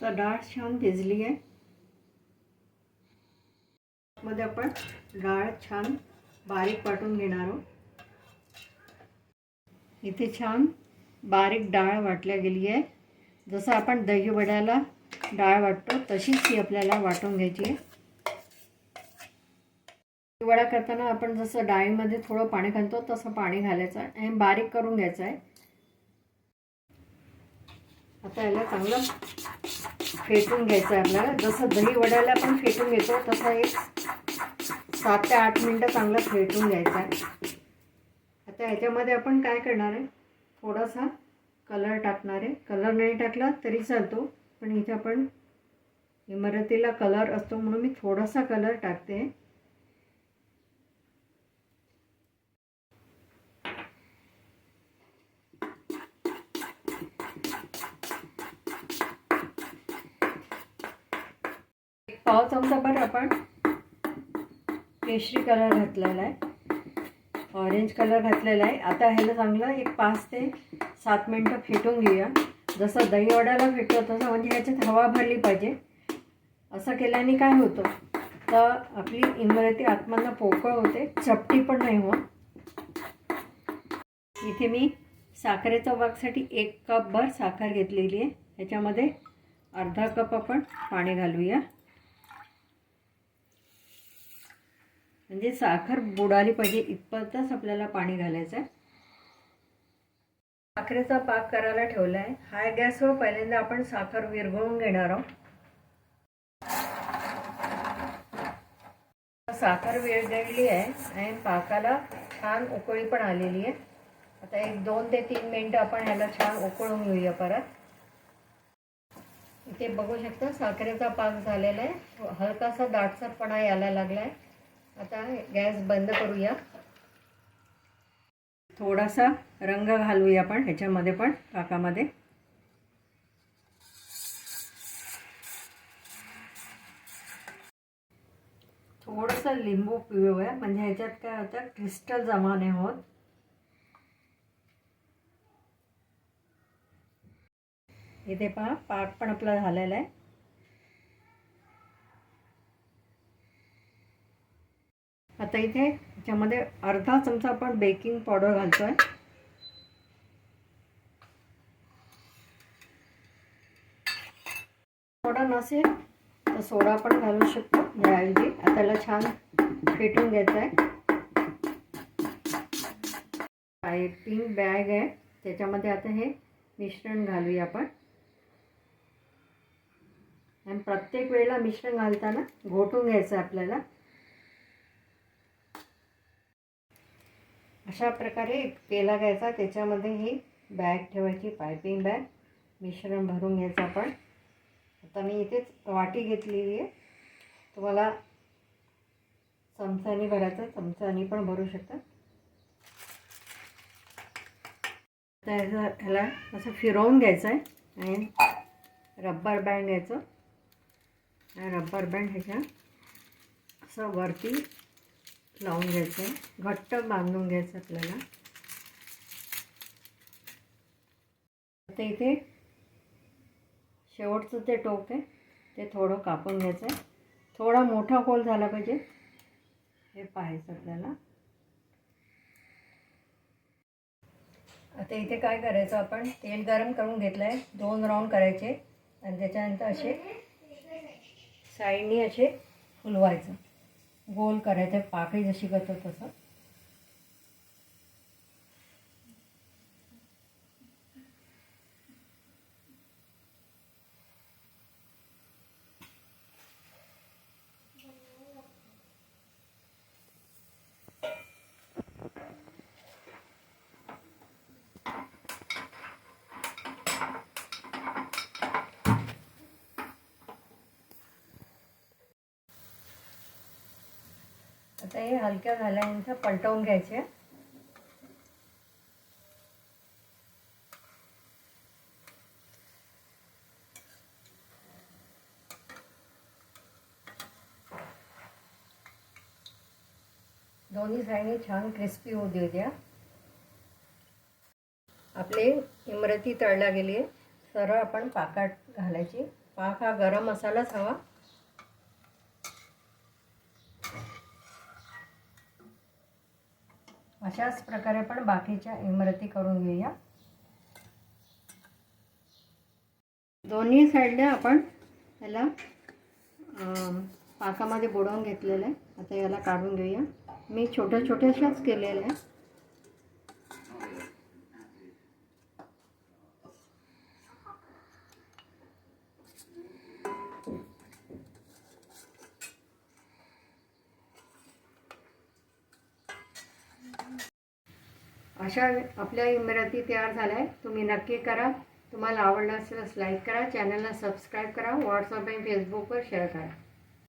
तर डाळ छान भिजली आहे. मध्ये आपण डाळ छान बारीक वाटून घेणार आहोत. इथे छान बारीक डाळ वाटल्या गेली आहे. जसं आपण दही वड्याला डाळ वाटतो तशीच ती आपल्याला वाटून घ्यायची आहे. वडा करताना आपण जसं डाळीमध्ये थोडं पाणी घालतो तसं पाणी घालायचं आहे आणि बारीक करून घ्यायचं आहे. आता याला चांगलं फेटून घ्यायचं आहे आपल्याला. जसं दही वड्याला पण फेटून घेतो तसं एक सात ते आठ मिनटं चांगलं फेटून घ्यायचं आहे. आता ह्याच्यामध्ये आपण काय करणार आहे? थोडासा कलर टाकणार आहे. कलर नाही टाकला तरी चालतो पण इथे आपण इमारतीला कलर असतो म्हणून मी थोडासा कलर टाकते. एक पाव चमचाभर आपण केशरी कलर घातलेला आहे. ऑरेंज कलर घातलेला आहे. आता ह्याला चांगलं एक पाच ते सात मिनटं फेटून घेऊया. जसं दही वड्याला फेटतो तसं म्हणजे ह्याच्यात हवा भरली पाहिजे. असं केल्याने काय होतं? तर आपली इमारती आतमधनं पोकळ होते. चपटी पण नाही होत. इथे मी साखरेच्या वागसाठी एक कपभर साखर घेतलेली आहे. ह्याच्यामध्ये अर्धा कप आपण पाणी घालूया. म्हणजे साखर बुडाली पाहिजे इतपतच आपल्याला पाणी घालायचं आहे. साखरेचा पाक करायला ठेवला आहे हाय गॅसवर पहिल्यांदा आपण साखर विरघळून घेणार आहोत. साखर विरघळली आहे आणि पाकाला छान उकळी पण आलेली आहे. आता एक दोन ते तीन मिनटं आपण ह्याला छान उकळून घेऊया परत. इथे बघू शकता साखरेचा पाक झालेला आहे. हलकासा दाटसरपणा यायला लागला आहे आता गॅस बंद करूया. थोडासा रंग घालूया आपण ह्याच्यामध्ये पण पाकामध्ये. थोडंसं लिंबू पिळूया म्हणजे ह्याच्यात काय होतं क्रिस्टल जमा नाही होत. इथे पहा पाक पण आपला झालेला आहे. आता इथे याच्यामध्ये अर्धा चमचा आपण बेकिंग पावडर घालतो आहे सोडा नसेल तर सोडा पण घालू शकतो याऐवजी आता त्याला छान फेटून घ्यायचं आहे पिंक बॅग आहे त्याच्यामध्ये आता हे मिश्रण घालूया आपण. आणि प्रत्येक वेळेला मिश्रण घालताना घोटून घ्यायचं आहे आपल्याला. अशा प्रकारे केला पेला घ्यायचा. त्याच्यामध्ये ही बॅग ठेवायची पायपिंग बॅग. मिश्रण भरून घ्यायचं आपण. आता मी इथेच वाटी घेतलेली आहे. तुम्हाला चमचानी भरायचं चमचानी पण भरू शकता. आता ह्याचा ह्याला असं फिरवून घ्यायचं आहे आणि रब्बर बँड घ्यायचं. रब्बर बँड ह्याच्या असं वरती लावून घ्यायचं. आहे घट्ट बांधून घ्यायचं आपल्याला. आता इथे शेवटचं ते टोक आहे ते थोडं कापून घ्यायचं आहे. थोडा मोठा होल झाला पाहिजे. हे पाहायचं आपल्याला. आता इथे काय करायचं आपण? तेल गरम करून घेतलं आहे दोन राऊंड करायचे. आणि त्याच्यानंतर असे साईडनी असे फुलवायचं. गोल करायचं पाकळी जशी करतो तसं. आता हे हलक्या झाल्यानंतर पलटवून घ्यायचे. दोन्ही साईडने छान क्रिस्पी होऊ देऊ द्या. आपले इमरती तळला गेली सरळ आपण पाकात घालायची. पाक हा गरम मसालाच हवा. अशाच प्रकारे आपण बाकीच्या इमरती करून घेऊया. दोन्ही साईडला आपण याला पाकामध्ये बुडवून घेतलेलं आहे. आता याला काढून घेऊया. मी छोट्या छोट्याशाच केलेल्या आहे अशा आपल्या इमरती तयार झाल्या आहेत. तुम्ही नक्की करा. तुम्हाला आवडलं असेल लाईक करा. चॅनलला सबस्क्राईब करा. व्हॉट्सअप आणि फेसबुकवर शेअर करा.